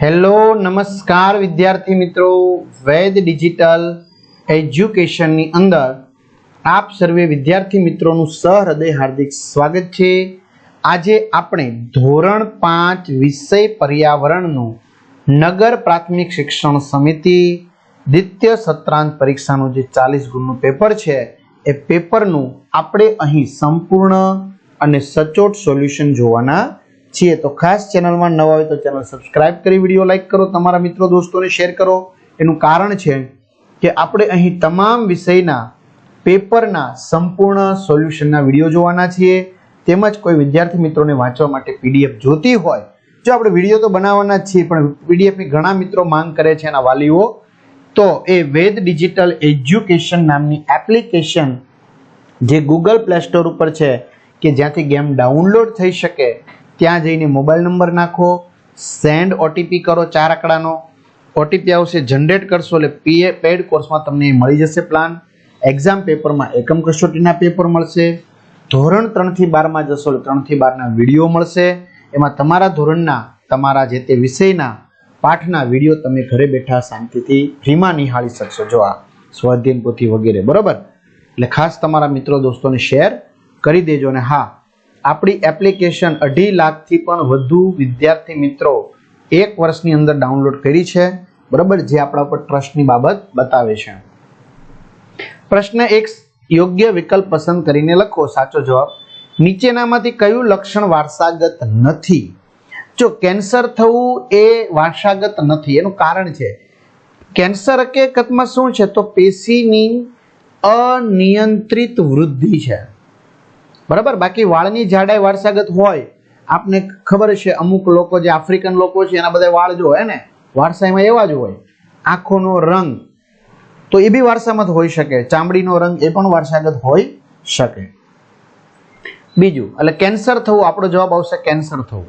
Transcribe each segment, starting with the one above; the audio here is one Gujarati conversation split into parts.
હેલો, નમસ્કાર વિદ્યાર્થી મિત્રો. વૈદ ડિજિટલ એજ્યુકેશનની અંદર આપ સર્વે વિદ્યાર્થી મિત્રોનું સહૃદય હાર્દિક સ્વાગત છે. આજે આપણે ધોરણ પાંચ વિષય પર્યાવરણનું નગર પ્રાથમિક શિક્ષણ સમિતિ દ્વિતીય સત્રાંત પરીક્ષાનું જે ચાલીસ ગુણનું પેપર છે, એ પેપરનું આપણે અહીં સંપૂર્ણ અને સચોટ સોલ્યુશન જોવાના છીએ તો ખાસ ચેનલમાં નવા હોય તો ચેનલ સબસ્ક્રાઇબ કરી વીડિયો લાઈક કરો, તમારા મિત્રો દોસ્તોને શેર કરો. એનું કારણ છે કે આપણે અહીં તમામ વિષયના, પેપરના સંપૂર્ણ સોલ્યુશનના વીડિયો જોવાના છીએ. તેમજ કોઈ વિદ્યાર્થી મિત્રોને વાંચવા માટે પીડીએફ જોતી હોય, જો આપણે વીડિયો તો બનાવવાના છીએ, પણ પીડીએફની ઘણા મિત્રો માંગ કરે છે એના વાલીઓ, તો એ વેદ ડિજિટલ એજ્યુકેશન નામની એપ્લિકેશન જે ગૂગલ પ્લે સ્ટોર ઉપર છે, કે જ્યાંથી ગેમ ડાઉનલોડ થઈ શકે ત્યાં જઈને મોબાઈલ નંબર નાખો સેન્ડ ઓટીપી કરો ચાર આંકડાનો. ઓટીપી આવશે જનરેટ કરશો એટલે પીએ પેડ કોર્સમાં તમને મળી જશે પ્લાન એક્ઝામ પેપરમાં એકમ કસોટીના પેપર મળશે. ધોરણ ત્રણથી બારમાં જશો એટલે ત્રણથી બારના વીડિયો મળશે. એમાં તમારા ધોરણના, તમારા જે તે વિષયના, પાઠના વીડિયો તમે ઘરે બેઠા શાંતિથી ફ્રીમાં નિહાળી શકશો. જો આ સ્વાધ્યન પોથી વગેરે, બરાબર? એટલે ખાસ તમારા મિત્રો, દોસ્તોને શેર કરી દેજો અને હા આપણી એપ્લિકેશન અઢી લાખથી પણ વધુ વિદ્યાર્થી મિત્રો એક વર્ષની અંદર ડાઉનલોડ કરી છે. બરાબર? જે આપણા ઉપર ટ્રસ્ટની બાબત બતાવે છે. પ્રશ્ન એક, યોગ્ય વિકલ્પ પસંદ કરીને લખો. સાચો જવાબ, નીચેનામાંથી કયું લક્ષણ વારસાગત નથી? જો કેન્સર થવું એ વારસાગત નથી, એનું કારણ છે. કેન્સર હકીકતમાં શું છે? તો પેશીની અનિયંત્રિત વૃદ્ધિ છે. બરાબર? બાકી વાળની જાડાઈ વારસાગત હોય, આપને ખબર છે અમુક લોકો જે આફ્રિકન લોકો છે, એના બધા વાળ જો હે ને વારસાઈમાં એવા જ હોય. આંખોનો રંગ તો એ બી વારસામાં હોઈ શકે. ચામડીનો રંગ એ પણ વારસાગત હોઈ શકે. બીજું, એટલે કેન્સર થવું, આપણો જવાબ આવશે કેન્સર થવું.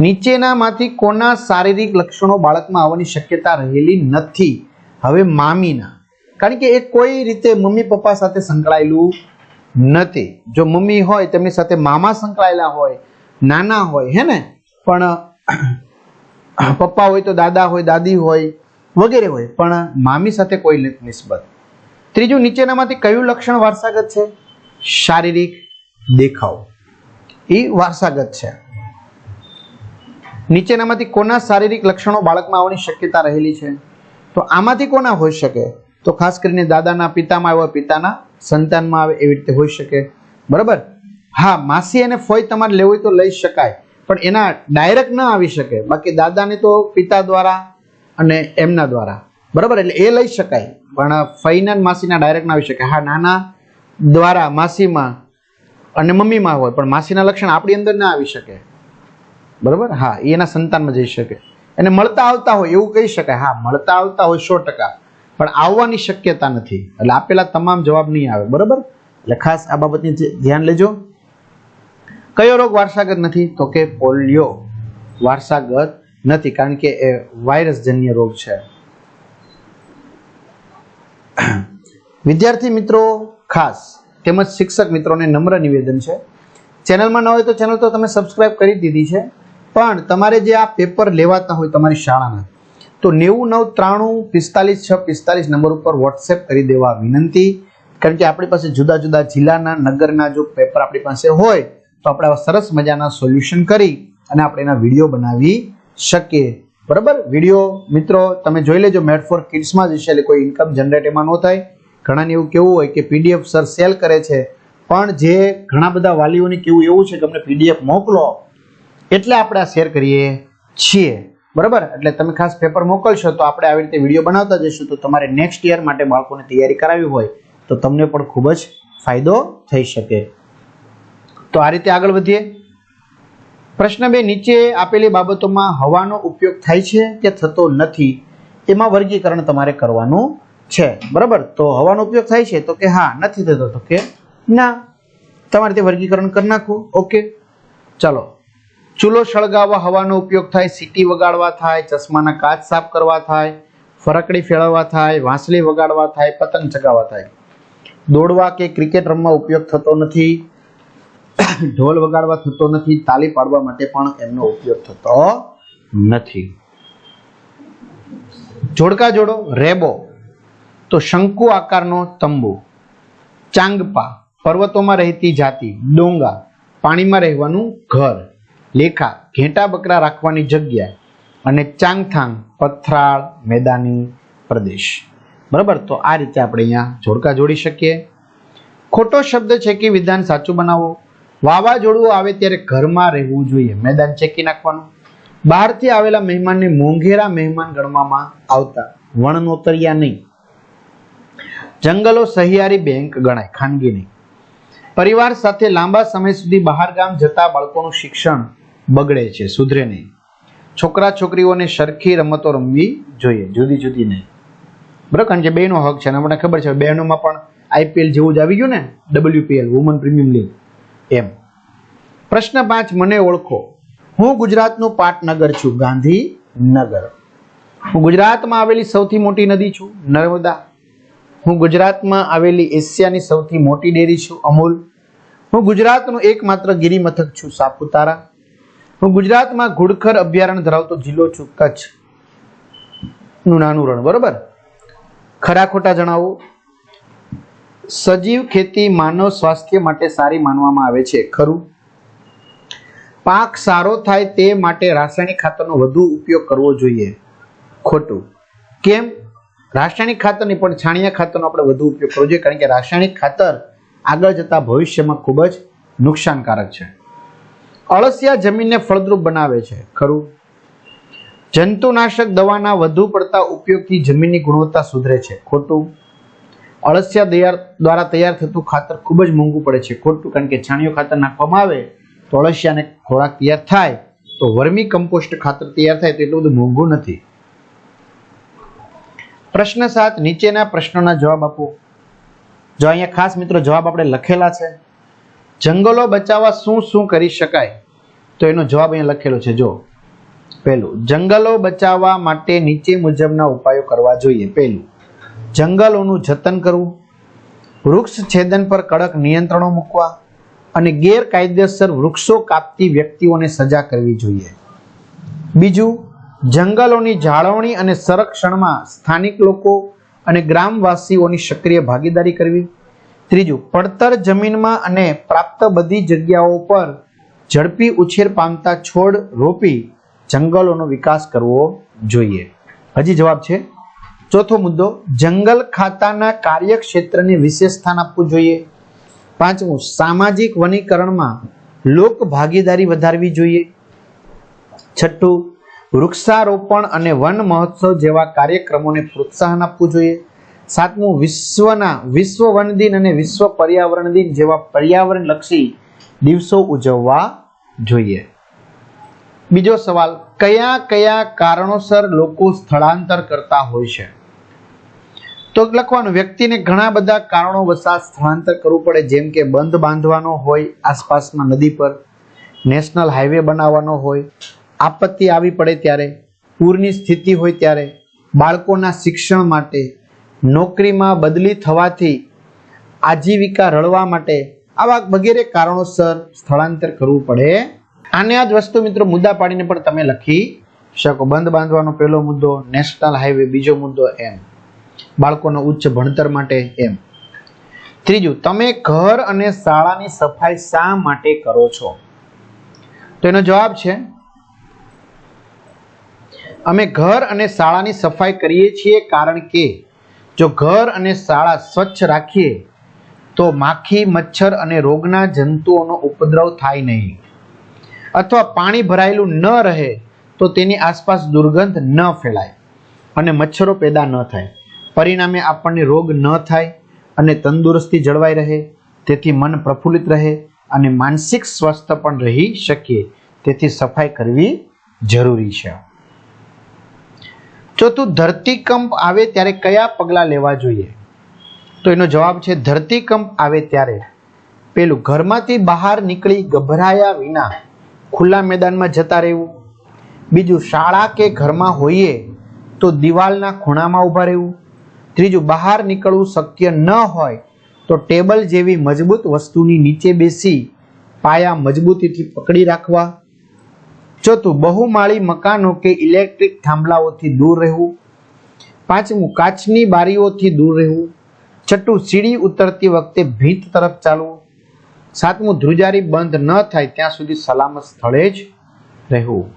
નીચેનામાંથી કોના શારીરિક લક્ષણો બાળકમાં આવવાની શક્યતા રહેલી નથી? હવે મામીના. કારણ કે એ કોઈ રીતે મમ્મી પપ્પા સાથે સંકળાયેલું નથી. જો મમ્મી હોય, તેમની સાથે મામા સંકળાયેલા હોય, નાના હોય, હે ને? પણ પપ્પા હોય તો દાદા હોય, દાદી હોય, વગેરે હોય, પણ મામી સાથે કોઈ નિસ્બત. ત્રીજું, નીચેનામાંથી કયું લક્ષણ વારસાગત છે? શારીરિક દેખાવ. એ વારસાગત છે. નીચેનામાંથી કોના શારીરિક લક્ષણો બાળકમાં આવવાની શક્યતા રહેલી છે? તો આમાંથી કોના હોઈ શકે? તો ખાસ કરીને દાદાના, પિતામાં આવ્યા, પિતાના સંતાનમાં આવે એવી રીતે હોઈ શકે. બરાબર? હા, માસી અને ફોઈ તમારે લેવું હોય તો લઈ શકાય, પણ એના ડાયરેક્ટ ના આવી શકે. બાકી દાદાને તો પિતા દ્વારા અને એમના દ્વારા. બરાબર? એટલે એ લઈ શકાય, પણ ફઈના માસીના ડાયરેક્ટ ના આવી શકે. હા, નાના દ્વારા માસીમાં અને મમ્મીમાં હોય, પણ માસીના લક્ષણ આપણી અંદર ના આવી શકે. બરાબર? હા એના સંતાનમાં જઈ શકે. એને મળતા આવતા હોય, એવું કહી શકાય. હા, મળતા આવતા હોય સો ટકા. પણ આવવાની શક્યતા નથી. એટલે આપેલા તમામ જવાબ નહીં આવે. બરાબર? એટલે ખાસ આ બાબતની ધ્યાન લેજો. કયો રોગ વારસાગત નથી? તો કે પોલિયો. વારસાગત નથી, કારણ કે એ વાયરસજન્ય રોગ છે. વિદ્યાર્થી મિત્રો, ખાસ તેમજ શિક્ષક મિત્રોને નમ્ર નિવેદન છે. ચેનલમાં ન હોય તો ચેનલ તો તમે સબસ્ક્રાઇબ કરી દીધી છે. પણ તમારે જે આ પેપર લેવાતા હોય તમારી શાળાના તો નેવું નવ ત્રાણું પિસ્તાલીસ છ પિસ્તાલીસ નંબર ઉપર વોટ્સએપ કરી દેવા વિનંતી. કારણ કે આપણી પાસે જુદા જુદા જિલ્લાના, નગરના જો પેપર આપણી પાસે હોય, તો આપણે સરસ મજાના સોલ્યુશન કરી અને આપણે એના વીડિયો બનાવી શકીએ. બરાબર? વીડિયો મિત્રો, તમે જોઈ લેજો મેડ ફોર કિડ્સમાં જ હશે, એટલે કોઈ ઇન્કમ જનરેટ એમાં ન થાય. ઘણાને એવું કેવું હોય કે પીડીએફ સર સેલ કરે છે, પણ જે ઘણા બધા વાલીઓને કેવું એવું છે કે અમને પીડીએફ મોકલો, એટલે આપણે આ શેર કરીએ છીએ. બરાબર? એટલે તમે ખાસ પેપર મોકલશો તો આપણે આવી રીતે વીડિયો બનાવતા જઈશું. તો તમારે નેક્સ્ટ યર માટે બાળકોને તૈયારી કરાવી હોય તો તમને પણ ખૂબ જ ફાયદો થઈ શકે. તો આ રીતે આગળ વધીએ. પ્રશ્ન બે, નીચે આપેલી બાબતોમાં હવાનો ઉપયોગ થાય છે કે થતો નથી? એમાં વર્ગીકરણ તમારે કરવાનું છે. બરાબર? તો હવાનો ઉપયોગ થાય છે તો કે હા, નથી થતો તો કે ના. તમારે તે વર્ગીકરણ કરી નાખવું. ઓકે. ચાલો. ચૂલો સળગાવવા હવાનો ઉપયોગ થાય, સીટી વગાડવા થાય, ચશ્માના કાચ સાફ કરવા થાય, ફરકડી ફેળવવા થાય, વાંસળી વગાડવા થાય, પતંગ ચગાવવા થાય. દોડવા કે ક્રિકેટ રમવા ઉપયોગ થતો નથી, ઢોલ વગાડવા થતો નથી, તાલી પાડવા માટે પણ એમનો ઉપયોગ થતો નથી. જોડકા જોડો, રેબો, તો શંકુ આકારનો તંબુ, ચાંગપા, પર્વતોમાં રહેતી જાતિ, ડોંગા, પાણીમાં રહેવાનું ઘર. લેખા ઘેટા બકરા રાખવાની જગ્યા અને ચાંગથાંગ, પથરાળ, મેદાની પ્રદેશ. બરાબર? તો આ રીતે આપણે અહીંયા જોડકા જોડી શકીએ. ખોટો શબ્દ છે કે વિધાન સાચું બનાવો? વાવાઝોડું આવે ત્યારે ઘરમાં રહેવું જોઈએ. મેદાન ચેકી નાખવાનું. બહારથી આવેલા મહેમાનને મોંઘેરા મહેમાન ગણવામાં આવતા વણનોતરિયા નહીં. જંગલો સહિયારી બેંક ગણાય. ખાનગી નહીં. પરિવાર સાથે લાંબા સમય સુધી બહાર ગામ જતા બાળકોનું શિક્ષણ બગડે છે, સુધરે નહીં. છોકરા છોકરીઓને સરખી રમતો રમવી જોઈએ, જુદી જુદી નહીં. બરાબર, કારણ કે બેનો હક છે, અને આપણને ખબર છે, બહેનોમાં પણ આઈપીએલ જેવું જ આવી ગયું ને ડબલ્યુપીએલ વુમન પ્રીમિયમ લીગ એમ. પ્રશ્ન પાંચ, મને ઓળખો. હું ગુજરાતનું પાટનગર છું, ગાંધીનગર. હું ગુજરાતમાં આવેલી સૌથી મોટી નદી છું, નર્મદા. હું ગુજરાતમાં આવેલી એશિયાની સૌથી મોટી ડેરી છું, અમૂલ. હું ગુજરાતનું એકમાત્ર ગિરિમથક છું, સાપુતારા. હું ગુજરાતમાં ઘુડખર અભયારણ્ય ધરાવતો જિલ્લો છું, કચ્છ. નું નાનું રણ, બરોબર? ખરા ખોટા જણાવો. સજીવ ખેતી માનવ સ્વાસ્થ્ય માટે સારી માનવામાં આવે છે, ખરું? પાક સારો થાય તે માટે રાસાયણિક ખાતરનો વધુ ઉપયોગ કરવો જોઈએ. ખોટું. કેમ? રાસાયણિક ખાતરની પણ છાણિયા ખાતરનો આપણે વધુ ઉપયોગ કરવો જોઈએ, કારણ કે રાસાયણિક ખાતર આગળ જતા ભવિષ્યમાં ખૂબ જ નુકસાનકારક છે. અળસિયા જમીનને ફળદ્રુપ બનાવે છે. ખરું. જંતુનાશક દવાના વધુ પડતા ઉપયોગથી જમીનની ગુણવત્તા સુધરે છે. ખોટું. અળસિયા દ્વારા તૈયાર થતું ખાતર ખૂબ જ મોંઘું પડે છે. ખોટું કારણ કે છાણિયું ખાતર નાખવામાં આવે તો અળસિયાને ખોરાક તૈયાર થાય તો વર્મી કમ્પોસ્ટ ખાતર તૈયાર થાય તો એટલું બધું મોંઘું નથી. પ્રશ્ન સાત નીચેના પ્રશ્નોના જવાબ આપો. જો અહીંયા ખાસ મિત્રો જવાબ આપણે લખેલા છે. જંગલો બચાવવા શું શું કરી શકાય? તો એનો જવાબ અહીંયા લખેલો છે, જો. પહેલું, જંગલો બચાવવા માટે નીચે મુજબના ઉપાયો કરવા જોઈએ. પહેલું, જંગલોનું જતન કરવું. વૃક્ષ છેદન પર કડક નિયંત્રણો મૂકવા અને ગેરકાયદેસર વૃક્ષો કાપતી વ્યક્તિઓને સજા કરવી જોઈએ. બીજું, જંગલોની જાળવણી અને સંરક્ષણમાં સ્થાનિક લોકો અને ગ્રામવાસીઓની સક્રિય ભાગીદારી કરવી. ત્રીજું, પડતર જમીનમાં અને પ્રાપ્ત બધી જગ્યાઓ પર ઝડપી ઉછેર પામતા છોડ રોપી જંગલોનો વિકાસ કરવો જોઈએ. હજી જવાબ છે, ચોથો મુદ્દો, જંગલ ખાતાના કાર્યક્ષેત્રને વિશેષ સ્થાન આપવું જોઈએ. પાંચમું, સામાજિક વનીકરણમાં લોક ભાગીદારી વધારવી જોઈએ. છઠ્ઠું, વૃક્ષારોપણ અને વન મહોત્સવ જેવા કાર્યક્રમોને પ્રોત્સાહન આપવું જોઈએ. સાતમું, વિશ્વના, વિશ્વ વન દિન અને વિશ્વ પર્યાવરણ દિન જેવા પર્યાવરણલક્ષી દિવસો ઉજવવા જોઈએ. બીજો સવાલ, કયા કયા કારણોસર લોકો સ્થળાંતર કરતા હોય છે? તો લખવાનું, વ્યક્તિને ઘણા બધા કારણો વસાત સ્થળાંતર કરવું પડે, જેમ કે બંધ બાંધવાનો હોય, આસપાસમાં નદી પર, નેશનલ હાઈવે બનાવવાનો હોય, આપત્તિ આવી પડે ત્યારે, પૂરની સ્થિતિ હોય ત્યારે, બાળકોના શિક્ષણ માટે, નોકરીમાં બદલી થવાથી, આજીવિકા રળવા માટે આવા વગેરે કારણોસર સ્થળાંતર કરવું પડે. આને આ જ વસ્તુ મિત્રો મુદ્દા પાડીને પણ તમે લખી શકો. બંધ બાંધવાનો પહેલો મુદ્દો, નેશનલ હાઈવે બીજો મુદ્દો એમ. બાળકોનો ઉચ્ચ ભણતર માટે એમ. ત્રીજું, તમે ઘર અને શાળાની સફાઈ શા માટે કરો છો? તો એનો જવાબ છે, અમે ઘર અને શાળાની સફાઈ કરીએ છીએ કારણ કે જો ઘર અને શાળા સ્વચ્છ રાખીએ તો માખી, મચ્છર અને રોગના જંતુઓનો ઉપદ્રવ થાય નહીં. અથવા પાણી ભરાયેલું ન રહે તો તેની આસપાસ દુર્ગંધ ન ફેલાય અને મચ્છરો પેદા ન થાય. પરિણામે આપણને રોગ ન થાય અને તંદુરસ્તી જળવાઈ રહે, તેથી મન પ્રફુલ્લિત રહે અને માનસિક સ્વસ્થ પણ રહી શકીએ. તેથી સફાઈ કરવી જરૂરી છે. ચોથું ધરતીકંપ આવે ત્યારે કયા પગલાં લેવા જોઈએ? તો એનો જવાબ છે, ધરતીકંપ આવે ત્યારે. પેલું, ઘરમાંથી બહાર નીકળી ગભરાયા વિના ખુલ્લા મેદાનમાં જતા રહેવું. બીજું, શાળા કે ઘરમાં હોઈએ તો દિવાલના ખૂણામાં ઊભા રહેવું. ત્રીજું, બહાર નીકળવું શક્ય ન હોય તો ટેબલ જેવી મજબૂત વસ્તુની નીચે બેસી પાયા મજબૂતીથી પકડી રાખવા. ચોથું, બહુમાળી મકાનો કે ઇલેક્ટ્રિક થાંભલાઓથી દૂર રહેવું. પાંચમું, કાચની બારીઓથી દૂર રહેવું. છઠ્ઠું સીડી ઉતરતી વખતે ભીત તરફ ચાલવું. સાતમું, ધ્રુજારી બંધ ન થાય ત્યાં સુધી સલામત સ્થળે જ રહેવું.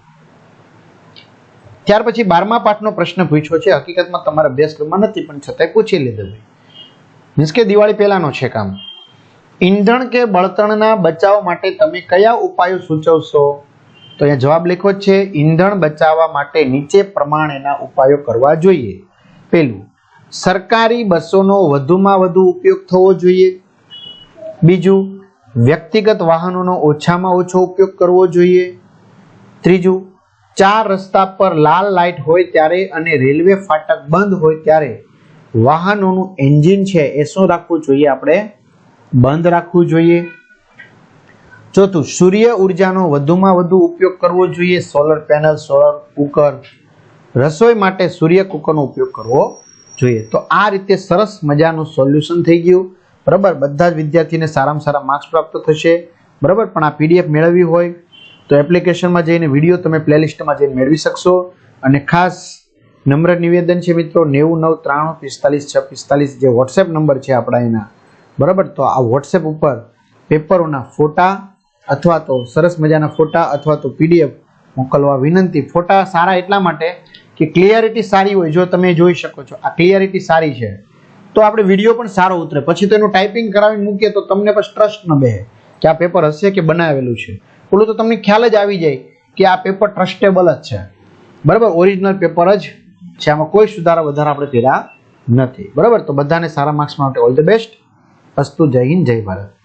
ત્યાર પછી બારમા પાઠનો પ્રશ્ન પૂછ્યો છે. હકીકતમાં તમારા અભ્યાસક્રમમાં નથી, પણ છતાંય પૂછી લીધો મીન્સ કે દિવાળી પહેલાનો છે કામ. ઈંધણ કે બળતણના બચાવ માટે તમે કયા ઉપાયો સૂચવશો? તો અહીંયા જવાબ લખ્યો છે, ઈંધણ બચાવવા માટે નીચે પ્રમાણેના ઉપાયો કરવા જોઈએ. પહેલું સરકારી બસોનો વધુમાં વધુ ઉપયોગ થવો જોઈએ. બીજું, વ્યક્તિગત વાહનોનો ઓછામાં ઓછો ઉપયોગ કરવો જોઈએ. ત્રીજું, ચાર રસ્તા પર લાલ લાઇટ હોય ત્યારે અને રેલવે ફાટક બંધ હોય ત્યારે વાહનોનું એન્જિન છે એ શું રાખવું જોઈએ આપણે? બંધ રાખવું જોઈએ. ચોથું, સૂર્ય ઉર્જાનો વધુમાં વધુ ઉપયોગ કરવો જોઈએ. Solar panel, solar cooker. રસોઈ માટે સૂર્ય કુકરનો ઉપયોગ કરવો જોઈએ. તો આ રીતે સરસ મજાનું સોલ્યુશન થઈ ગયું. બરાબર? બધા જ વિદ્યાર્થીને સારામાં સારા માર્ક્સ પ્રાપ્ત થશે. બરાબર? પણ આ પીડીએફ મેળવવી હોય તો એપ્લિકેશનમાં જઈને વીડિયો તમે પ્લેલિસ્ટમાં જઈને મેળવી શકશો. અને ખાસ નમ્ર નિવેદન છે મિત્રો, નેવું, નવ, ત્રાણું, પિસ્તાલીસ, છ, પિસ્તાલીસ જે વોટ્સએપ નંબર છે આપણા એના. બરાબર? તો આ વોટ્સએપ ઉપર પેપરોના ફોટા અથવા તો સરસ મજાના ફોટા અથવા તો પીડીએફ મોકલવા વિનંતી. ફોટા સારા એટલા માટે કે ક્લિયરિટી સારી હોય, જો તમે જોઈ શકો છો, આ ક્લિયરિટી સારી છે. તો આપણે વીડિયો પણ સારો ઉતરે. પછી તો એનું ટાઈપિંગ કરાવીને મૂકીએ તો તમને પણ ટ્રસ્ટ ન બે કે આ પેપર હશે કે બનાવેલું છે. ઓલું તો તમને ખ્યાલ જ આવી જાય કે આ પેપર ટ્રસ્ટેબલ જ છે. બરાબર? ઓરિજિનલ પેપર જ છે. આમાં કોઈ સુધારા વધારા આપણે કર્યા નથી. બરાબર? તો બધાને સારા માર્ક્સ માટે ઓલ ધ બેસ્ટ. અસ્તુ જય હિન્દ, જય ભારત.